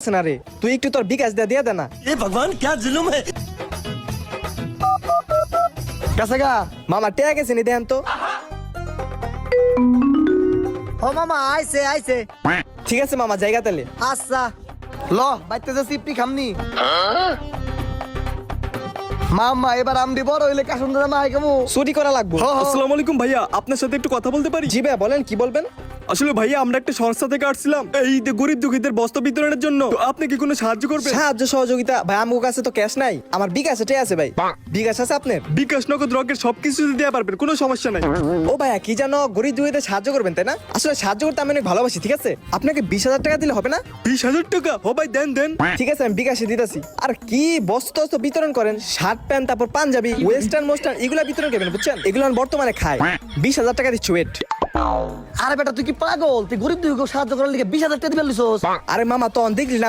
আছে না রে তুই একটু তোর বিকাশ দিয়ে দিয়ে দে না ये भगवान क्या जुलुम है কাছাগা মামা টেয়া গেছে নি দেন তো ও মামা আইছে আইছে ঠিক আছে মামা জায়গা তাহলে আচ্ছা ল বাইতে যে সিপটি খামনি মাম্মা এবার আমদি বড় হইলে কাশুন দাদা মাই কেমু চুরি করা লাগবো আসসালামু আলাইকুম ভাইয়া আপনার সাথে একটু কথা বলতে পারি জি ভাই বলেন কি বলবেন আসলে ভাইয়া আমরা একটা সংস্থা থেকে আসছিলাম। এই যে গরিব দুঃখীদের বস্ত্র বিতরণের জন্য। তো আপনি কি কোনো সাহায্য করবেন? সাহায্য সহযোগিতা। ভাই আমার কাছে তো ক্যাশ নাই। আমার বিকাশ এটাই আছে ভাই। বিকাশ আছে আপনার? বিকাশ নগদ রকের সবকিছু দেওয়া পারবেন কোনো সমস্যা নাই। ও ভাইয়া কি জানো গরিব দুইতে সাহায্য করবেন তাই না? আসলে সাহায্য করতে আমি অনেক ভালোবাসি ঠিক আছে? আপনাকে বিশ হাজার টাকা দিলে হবে না? বিশ হাজার টাকা? ও ভাই দেন দেন। ঠিক আছে আমি বিকাশে দিতেছি। আর কি বস্ত্র টস্ত্র বিতরণ করেন? শার্ট প্যান্ট তারপর পাঞ্জাবি ওয়েস্টার্ন মোস্টার্ন এগুলা বিতরণ করবেন বুঝছেন? এগুলো আমি বর্তমানে খায় বিশ হাজার টাকা দিচ্ছি ওয়েট আরে বেটা তুই কি পাগল? তুই গরিব দুই সাহায্য করার লিগে বিশ হাজার টাকা দিবে আরে মামা তখন দেখলি না